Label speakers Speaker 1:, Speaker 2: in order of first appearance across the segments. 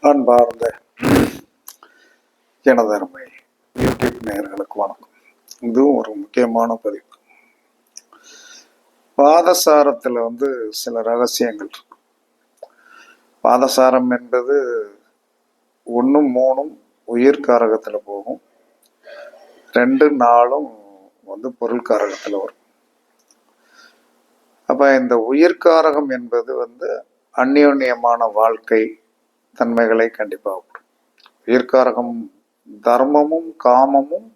Speaker 1: அன்பார்ந்த எனதருமை யூடியூப் நேயர்களுக்கு வணக்கம். இதுவும் ஒரு முக்கியமான பதிவு. பாதசாரத்தில் வந்து சில ரகசியங்கள் இருக்கு. பாதசாரம் என்பது ஒன்றும் மூணும் உயிர் காரகத்தில் போகும். ரெண்டு நாளும் வந்து பொருள் காரகத்தில் வரும். அப்போ இந்த உயிர்காரகம் என்பது வந்து அந்யோன்யமான வாழ்க்கை தன்மைகளை கண்டிப்பாக கொடுக்கும் உயிர்காரகம் தர்மமும் காமமும்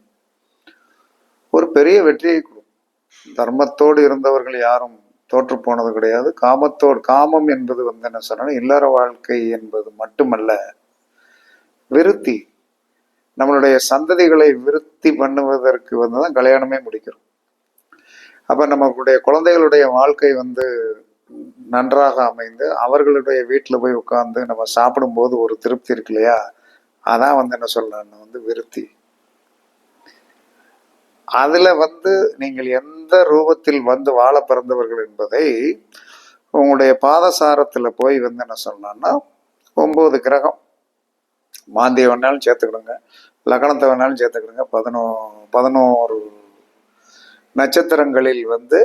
Speaker 1: ஒரு பெரிய வெற்றியை கொடுக்கும். தர்மத்தோடு இருந்தவர்கள் யாரும் தோற்று போனது கிடையாது. காமத்தோடு காமம் என்பது வந்து என்ன சொன்னா இல்லற வாழ்க்கை என்பது மட்டுமல்ல விருத்தி. நம்மளுடைய சந்ததிகளை விருத்தி பண்ணுவதற்கு வந்து தான் கல்யாணமே முடிக்கிறோம். அப்போ நம்மளுடைய குழந்தைகளுடைய வாழ்க்கை வந்து நன்றாக அமைந்து அவர்களுடைய வீட்டில் போய் உட்காந்து நம்ம சாப்பிடும்போது ஒரு திருப்தி இருக்கு இல்லையா? அதான் வந்து என்ன சொல்றேன்னு வந்து விருத்தி. அதில் வந்து நீங்கள் எந்த ரூபத்தில் வந்து வாழ பிறந்தவர்கள் என்பதை உங்களுடைய பாதசாரத்தில் போய் வந்து என்ன சொல்லலாம்னா ஒம்பது கிரகம். மாந்திய வேணாலும் சேர்த்துக்கிடுங்க லக்னத்தை வேணாலும் சேர்த்துக்கிடுங்க. பதினோ பதினோரு நட்சத்திரங்களில் வந்து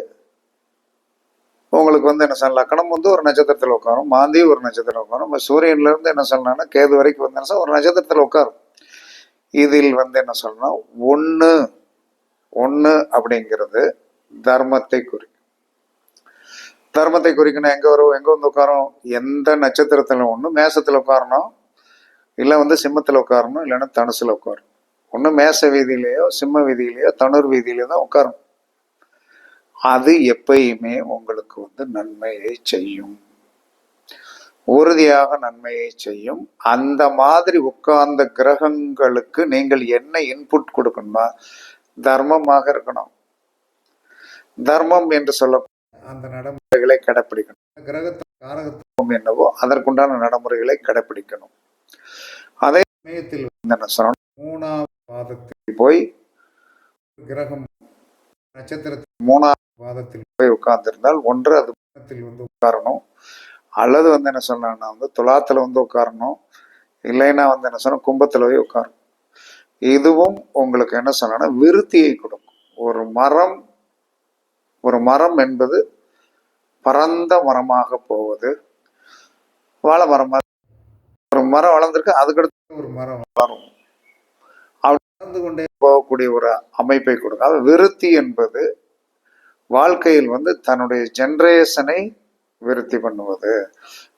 Speaker 1: உங்களுக்கு வந்து என்ன சொல்லலாம் லக்கணம் வந்து ஒரு நட்சத்திரத்தில் உட்காரும் மாந்தி ஒரு நட்சத்திரம் உட்காரும் இப்போ சூரியன்ல இருந்து என்ன சொல்லலாம்னா கேது வரைக்கும் வந்து என்ன ஒரு நட்சத்திரத்தில் உட்காரும். இதில் வந்து என்ன சொல்லணும் ஒன்று ஒன்று அப்படிங்கிறது தர்மத்தை குறிக்கும். தர்மத்தை குறிக்கணும் எங்கே வரும் எங்கே வந்து உட்காரும் எந்த நட்சத்திரத்தில் ஒன்று மேசத்தில் உட்காரணும் இல்லை வந்து சிம்மத்தில் உட்காரணும் இல்லைன்னா தனுசில் உட்காரும் ஒன்று மேச வீதியிலேயோ சிம்ம வீதியிலேயோ தனுர் வீதியிலேயோ தான் உட்காரும் அது எப்பயுமே உங்களுக்கு வந்து நன்மையை செய்யும். உறுதியாக நன்மையை செய்யும். அந்த மாதிரி உட்கார்ந்த கிரகங்களுக்கு நீங்கள் என்ன இன்புட் கொடுக்கணுமா? தர்மமாக இருக்கணும். தர்மம் என்று சொல்ல அந்த நடைமுறைகளை கடைப்பிடிக்கணும். கிரகத்தின் காரகத்துவம் என்னவோ அதற்குண்டான நடைமுறைகளை கடைப்பிடிக்கணும். அதே சமயத்தில் மூணாவது பாதத்தில் போய் கிரகம் நட்சத்திரத்தில் மூணாவது வாதத்தில் போய் உட்கார்ந்திருந்தால் ஒன்று அது பாதத்தில் வந்து உட்காரணும். அல்லது வந்து என்ன சொல்லணும்னா வந்து துலாத்தில் வந்து உட்காரணும். இல்லைன்னா வந்து என்ன சொன்னா கும்பத்தில் போய் உட்காரணும். இதுவும் உங்களுக்கு என்ன சொல்லணும்னா விருத்தியை கொடுக்கும். ஒரு மரம் ஒரு மரம் என்பது பரந்த மரமாக போவது. வாழை மரமாக ஒரு மரம் வளர்ந்துருக்கு அதுக்கடுத்து ஒரு மரம் வளரும். அப்படி வளர்ந்து கொண்டே போகக்கூடிய ஒரு அமைப்பை கொடுக்கும். அது விருத்தி என்பது வாழ்க்கையில் வந்து தன்னுடைய ஜென்ரேஷனை விருத்தி பண்ணுவது.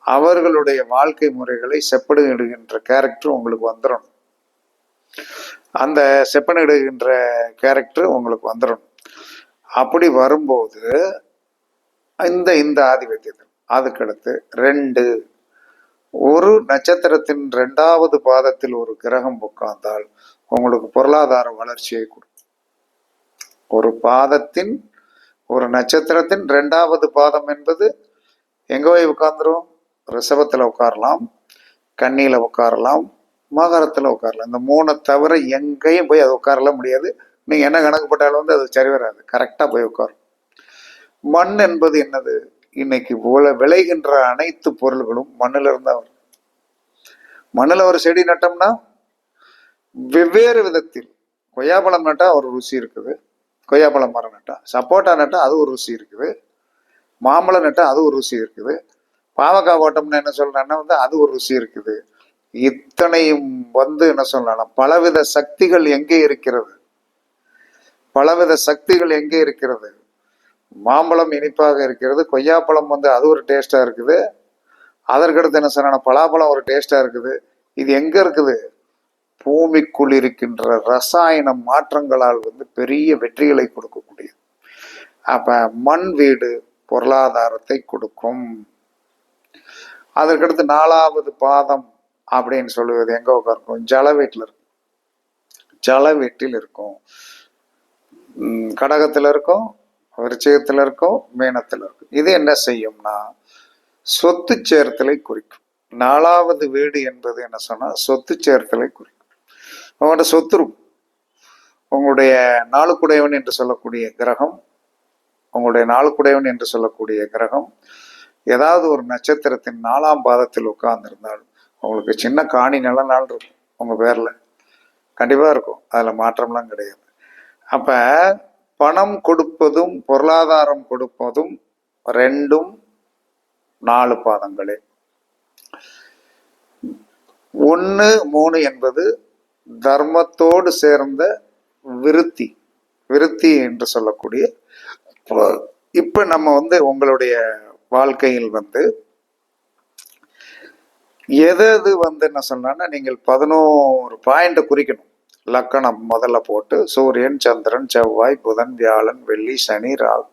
Speaker 1: அவர்களுடைய வாழ்க்கை முறைகளை செப்பனிடுகின்ற கேரக்டர் உங்களுக்கு வந்துடும் அந்த செப்பனிடுகின்ற கேரக்டர் உங்களுக்கு வந்துடும் அப்படி வரும்போது இந்த இந்த ஆதிபத்தியத்தில் அதுக்கடுத்து ரெண்டு ஒரு நட்சத்திரத்தின் ரெண்டாவது பாதத்தில் ஒரு கிரகம் உட்கார்ந்தால் உங்களுக்கு பொருளாதார வளர்ச்சியை கொடுக்கும் ஒரு பாதத்தின் ஒரு நட்சத்திரத்தின் ரெண்டாவது பாதம் என்பது எங்கே போய் உட்காந்துரும் ரிஷபத்தில் உட்காரலாம் கண்ணியில் உட்காரலாம் மகரத்தில் உட்காரலாம். இந்த மூணை தவிர எங்கேயும் போய் அது உட்காரலாம் முடியாது. நீங்கள் என்ன கணக்கு போட்டாலும் வந்து அது சரி வராது. கரெக்டாக போய் உட்காரும். மண் என்பது என்னது? இன்னைக்கு விளை- விளைகின்ற அனைத்து பொருள்களும் மண்ணில் இருந்தால் வரும். மண்ணில் ஒரு செடி நட்டோம்னா வெவ்வேறு விதத்தில் கொய்யாப்பழம் நட்டால் ஒரு ருசி இருக்குது. கொய்யாப்பழம் மரம் நட்டா. சப்போட்டா நட்டா அது ஒரு ருசி இருக்குது. மாம்பழம் நட்டா அது ஒரு ருசி இருக்குது. பாவக்காய் ஓட்டம்னு என்ன சொல்றேன்னா வந்து அது ஒரு ருசி இருக்குது. இத்தனையும் வந்து என்ன சொல்லலாம் பலவித சக்திகள் எங்கே இருக்கிறது? பலவித சக்திகள் எங்கே இருக்கிறது? மாம்பழம் இனிப்பாக இருக்கிறது. கொய்யாப்பழம் வந்து அது ஒரு டேஸ்டா இருக்குது. அதற்கடுத்து என்ன சொன்னா பலாப்பழம் ஒரு டேஸ்டா இருக்குது. இது எங்க இருக்குது? பூமிக்குள் இருக்கின்ற ரசாயன மாற்றங்களால் வந்து பெரிய வெற்றிகளை கொடுக்கக்கூடியது. அப்ப மண் வீடு பொருளாதாரத்தை கொடுக்கும். அதற்கடுத்து நாலாவது பாதம் அப்படின்னு சொல்லுவது எங்க உட்காருக்கும்? ஜல வீட்டில் இருக்கும். ஜல வீட்டில் இருக்கும். கடகத்தில் இருக்கும் விருச்சகத்தில் இருக்கும் மீனத்தில் இருக்கும். இது என்ன செய்யும்னா சொத்து சேர்த்தலை குறிக்கும். நாலாவது வீடு என்பது என்ன சொன்னால் சொத்து சேர்த்தலை குறிக்கும். உங்கள்கிட்ட சொத்து இருக்கும் உங்களுடைய நாளுக்குடையவன் என்று சொல்லக்கூடிய கிரகம் உங்களுடைய நாளுக்குடையவன் என்று சொல்லக்கூடிய கிரகம் ஏதாவது ஒரு நட்சத்திரத்தின் நாலாம் பாதத்தில் உட்கார்ந்துருந்தால் உங்களுக்கு சின்ன காணி நல்ல நாள் இருக்கும் உங்கள் பேரில். கண்டிப்பாக இருக்கும் அதில் மாற்றம்லாம் கிடையாது. அப்போ பணம் கொடுப்பதும் பொருளாதாரம் கொடுப்பதும் ரெண்டும் நாலு பாதங்களே. ஒன்று மூணு என்பது தர்மத்தோடு சேர்ந்த விருத்தி விருத்தி என்று சொல்லக்கூடிய இப்போ நம்ம வந்து உங்களுடைய வாழ்க்கையில் வந்து எது எது வந்து என்ன சொன்னா நீங்கள் பதினோரு பாயிண்ட்டை குறிக்கணும். லக்கணம் முதல்ல போட்டு சூரியன் சந்திரன் செவ்வாய் புதன் வியாழன் வெள்ளி சனி ராகு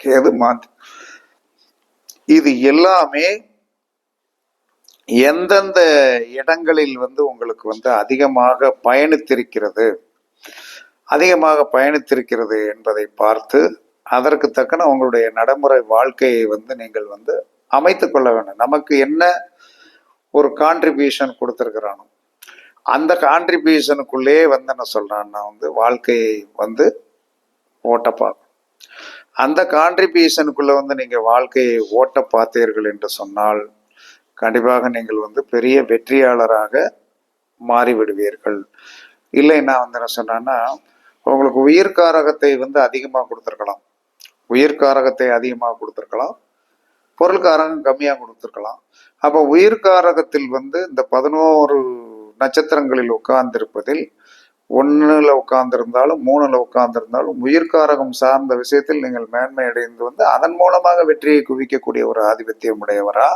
Speaker 1: கேது மாந்தி. இது எல்லாமே எந்தெந்த இடங்களில் வந்து உங்களுக்கு வந்து அதிகமாக பயணித்திருக்கிறது? அதிகமாக பயணித்திருக்கிறது என்பதை பார்த்து அதற்கு தக்கன உங்களுடைய நடைமுறை வாழ்க்கையை வந்து நீங்கள் வந்து அமைத்து கொள்ள வேண்டும். நமக்கு என்ன ஒரு கான்ட்ரிபியூஷன் கொடுத்துருக்குறானோ அந்த கான்ட்ரிபியூஷனுக்குள்ளே வந்து என்ன சொல்கிறான்னா வந்து வாழ்க்கையை வந்து ஓட்ட பார்க்கணும் அந்த கான்ட்ரிபியூஷனுக்குள்ளே வந்து நீங்கள் வாழ்க்கையை ஓட்ட பார்த்தீர்கள் என்று சொன்னால் கண்டிப்பாக நீங்கள் வந்து பெரிய வெற்றியாளராக மாறிவிடுவீர்கள். இல்லைன்னா வந்து என்ன சொன்னேன்னா உங்களுக்கு உயிர்காரகத்தை வந்து அதிகமாக கொடுத்துருக்கலாம். உயிர்காரகத்தை அதிகமாக கொடுத்துருக்கலாம். பொருள்காரகம் கம்மியாக கொடுத்துருக்கலாம். அப்போ உயிர்காரகத்தில் வந்து இந்த பதினோரு நட்சத்திரங்களில் உட்கார்ந்திருப்பதில் ஒன்றில் உட்கார்ந்திருந்தாலும் மூணில் உட்கார்ந்திருந்தாலும் உயிர்காரகம் சார்ந்த விஷயத்தில் நீங்கள் மேன்மை அடைந்து வந்து அதன் மூலமாக வெற்றியை குவிக்கக்கூடிய ஒரு ஆதிபத்தியம் உடையவரா?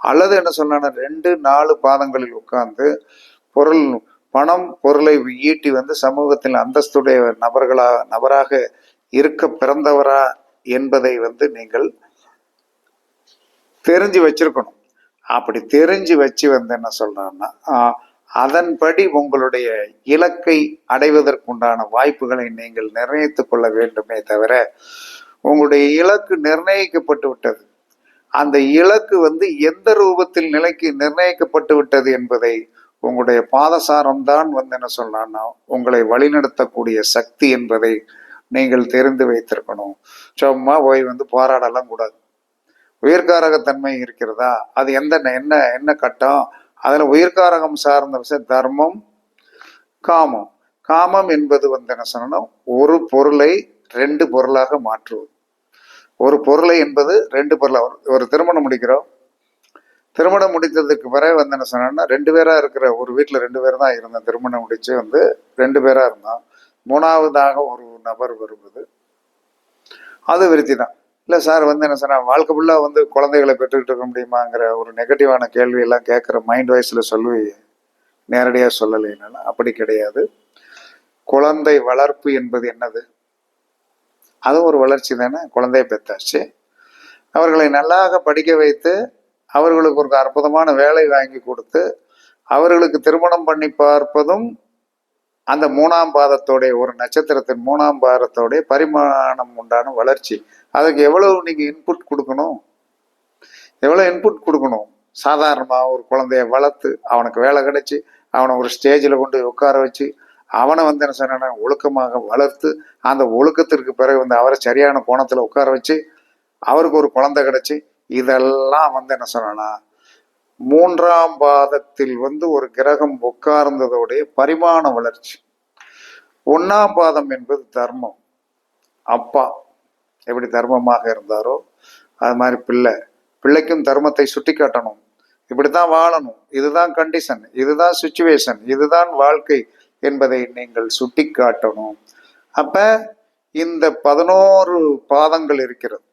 Speaker 1: அல்லது என்ன சொன்னா ரெண்டு நாலு பாதங்களில் உட்கார்ந்து பொருள் பணம் பொருளை ஈட்டி வந்து சமூகத்தில் அந்தஸ்துடைய நபர்களா நபராக இருக்க பிறந்தவரா என்பதை வந்து நீங்கள் தெரிஞ்சு வச்சிருக்கணும். அப்படி தெரிஞ்சு வச்சு வந்து என்ன சொல்றான்னா அதன்படி உங்களுடைய இலக்கை அடைவதற்குண்டான வாய்ப்புகளை நீங்கள் நிர்ணயித்துக் கொள்ள வேண்டுமே தவிர உங்களுடைய இலக்கு நிர்ணயிக்கப்பட்டு விட்டது. அந்த இலக்கு வந்து எந்த ரூபத்தில் நிலைக்கு நிர்ணயிக்கப்பட்டு விட்டது என்பதை உங்களுடைய பாதசாரம் தான் வந்து என்ன சொல்லலாம்னா உங்களை வழிநடத்தக்கூடிய சக்தி என்பதை நீங்கள் தெரிந்து வைத்திருக்கணும். சும்மா போய் வந்து போராடலாம் கூடாது. உயிர்காரகத்தன்மை இருக்கிறதா? அது எந்த என்ன என்ன கட்டம்? அதில் உயிர்காரகம் சார்ந்த விஷயம் தர்மம் காமம். காமம் என்பது வந்து என்ன சொல்லணும்? ஒரு பொருளை ரெண்டு பொருளாக மாற்றுவது. ஒரு பொருளை என்பது ரெண்டு பொருளாக ஒரு திருமணம் முடிக்கிறோம். திருமணம் முடித்ததுக்கு பிறகு வந்து என்ன சொன்னா ரெண்டு பேராக இருக்கிற ஒரு வீட்டில் ரெண்டு பேர் தான் இருந்தேன் திருமணம் முடித்து வந்து ரெண்டு பேராக இருந்தோம். மூணாவதாக ஒரு நபர் வருவது அது விருத்தி தான். இல்லை சார் வந்து என்ன சொன்னால் வாழ்க்கை ஃபுல்லாக வந்து குழந்தைகளை பெற்றுக்கிட்டு இருக்க முடியுமாங்கிற ஒரு நெகட்டிவான கேள்வியெல்லாம் கேட்குற மைண்ட் வாய்ஸில் சொல்லி நேரடியாக சொல்லலைனால அப்படி கிடையாது. குழந்தை வளர்ப்பு என்பது என்னது? அதுவும் ஒரு வளர்ச்சி தானே? குழந்தைய பெற்றாச்சு அவர்களை நல்லாக படிக்க வைத்து அவர்களுக்கு ஒரு அற்புதமான வேலை வாங்கி கொடுத்து அவர்களுக்கு திருமணம் பண்ணி பார்ப்பதும் அந்த மூணாம் பாதத்தோடைய ஒரு நட்சத்திரத்தின் மூணாம் பாதத்தோடைய பரிமாணம் உண்டான வளர்ச்சி. அதுக்கு எவ்வளவு நீங்கள் இன்புட் கொடுக்கணும்? எவ்வளோ இன்புட் கொடுக்கணும்? சாதாரணமாக ஒரு குழந்தைய வளர்த்து அவனுக்கு வேலை கிடைச்சி அவனை ஒரு ஸ்டேஜில் கொண்டு உட்கார வச்சு அவனை வந்து என்ன சொன்னா ஒழுக்கமாக வளர்த்து அந்த ஒழுக்கத்திற்கு பிறகு வந்து அவரை சரியான கோணத்தில் உட்கார வச்சு அவருக்கு ஒரு குழந்தை கிடச்சி இதெல்லாம் வந்து என்ன சொன்னா மூன்றாம் பாதத்தில் வந்து ஒரு கிரகம் உட்கார்ந்ததோடைய பரிமாண வளர்ச்சி. ஒன்னாம் பாதம் என்பது தர்மம். அப்பா எப்படி தர்மமாக இருந்தாரோ அது மாதிரி பிள்ளை. பிள்ளைக்கும் தர்மத்தை சுட்டி காட்டணும் இப்படித்தான் வாழணும். இதுதான் கண்டிஷன் இதுதான் சுச்சுவேஷன் இதுதான் வாழ்க்கை. என்பதை நீங்கள் சுட்டி காட்டணும் அப்ப இந்த பதினோரு பாதங்கள் இருக்கிறது.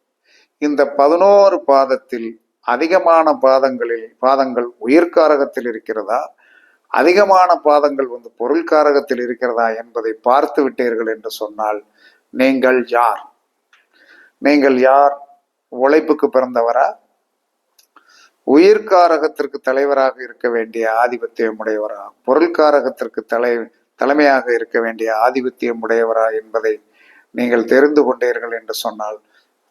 Speaker 1: இந்த பதினோரு பாதத்தில் அதிகமான பாதங்களில் பாதங்கள் உயிர்காரகத்தில் இருக்கிறதா? அதிகமான பாதங்கள் வந்து பொருள்காரகத்தில் இருக்கிறதா என்பதை பார்த்து விட்டீர்கள் என்று சொன்னால் நீங்கள் யார்? நீங்கள் யார்? உழைப்புக்கு பிறந்தவரா? உயிர்காரகத்திற்கு தலைவராக இருக்க வேண்டிய ஆதிபத்தியம் உடையவரா பொருள்காரகத்திற்கு தலை தலைமையாக இருக்க வேண்டிய ஆதிபத்தியம் உடையவரா என்பதை நீங்கள் தெரிந்து கொண்டீர்கள் என்று சொன்னால்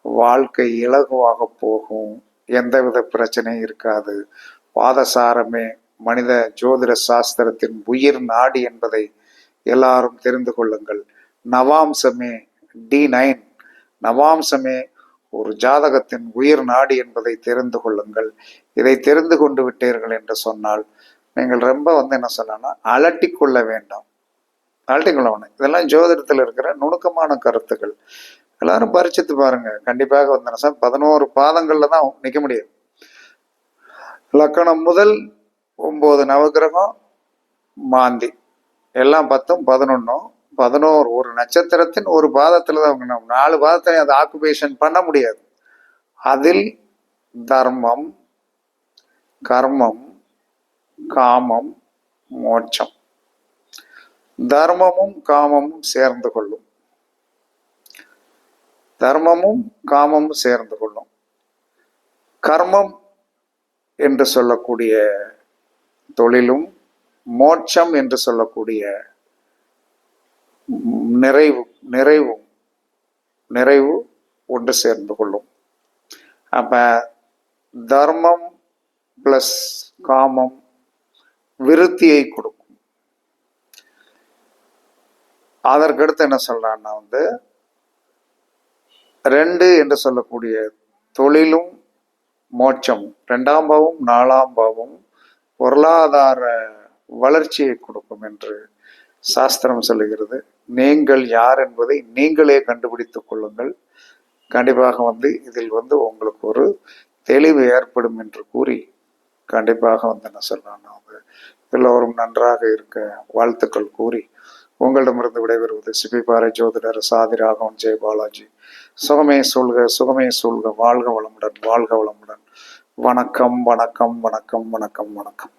Speaker 1: வாழ்க்கை இலகுவாக போகும். எந்தவித பிரச்சனையும் இருக்காது. பாதசாரமே மனித ஜோதிட சாஸ்திரத்தின் உயிர் நாடி என்பதை எல்லாரும் தெரிந்து கொள்ளுங்கள். நவாம்சமே டி நைன். நவாம்சமே ஒரு ஜாதகத்தின் உயிர் நாடி என்பதை தெரிந்து கொள்ளுங்கள். இதை தெரிந்து கொண்டு விட்டீர்கள் என்று சொன்னால் நீங்கள் ரொம்ப வந்து என்ன சொல்லணும்னா அலட்டி கொள்ள வேண்டாம். அலட்டி கொள்ள வேண்டாம். இதெல்லாம் ஜோதிடத்தில் இருக்கிற நுணுக்கமான கருத்துக்கள். எல்லாரும் பரிச்சித்து பாருங்க. கண்டிப்பாக வந்து என்ன சார் பதினோரு பாதங்கள்ல தான் நிற்க முடியும். லக்கணம் முதல் ஒம்பது நவகிரகம் மாந்தி. எல்லாம் பத்தும் பதினொன்றும் பதினோரு ஒரு நட்சத்திரத்தின் ஒரு பாதத்தில் தான் அவங்க நாலு பாதத்தை அதை ஆக்குபேஷன் பண்ண முடியாது. அதில் தர்மம் கர்மம் காமம் மோட்சம். தர்மமும் காமமும் சேர்ந்து கொள்ளும். தர்மமும் காமமும் சேர்ந்து கொள்ளும். கர்மம் என்று சொல்லக்கூடிய தொழிலும் மோட்சம் என்று சொல்லக்கூடிய நிறைவு நிறைவும் நிறைவு ஒன்று சேர்ந்து கொள்ளும். அப்போ தர்மம் ப்ளஸ் காமம் விருத்தியை கொடுக்கும். அதற்கடுத்து என்ன சொல்றான்னா வந்து ரெண்டு என்று சொல்லக்கூடிய தொழிலும் மோட்சம் ரெண்டாம் பாவம் நாலாம் பாவம் பொருளாதார வளர்ச்சியை கொடுக்கும் என்று சாஸ்திரம் சொல்லுகிறது. நீங்கள் யார் என்பதை நீங்களே கண்டுபிடித்துக் கொள்ளுங்கள். கண்டிப்பாக வந்து இதில் வந்து உங்களுக்கு ஒரு தெளிவு ஏற்படும் என்று கூறி கண்டிப்பாக வந்து என்ன சொல்றாங்க அவங்க எல்லோரும் நன்றாக இருக்க வாழ்த்துக்கள் கூறி உங்களிடமிருந்து விடைபெறுவது சிபிபாறை ஜோதிடர் சாதி ராகவன் ஜெய பாலாஜி. சுகமே சொல்க சுகமே சொல்க வாழ்க வளமுடன் வாழ்க வளமுடன். வணக்கம் வணக்கம் வணக்கம் வணக்கம் வணக்கம்.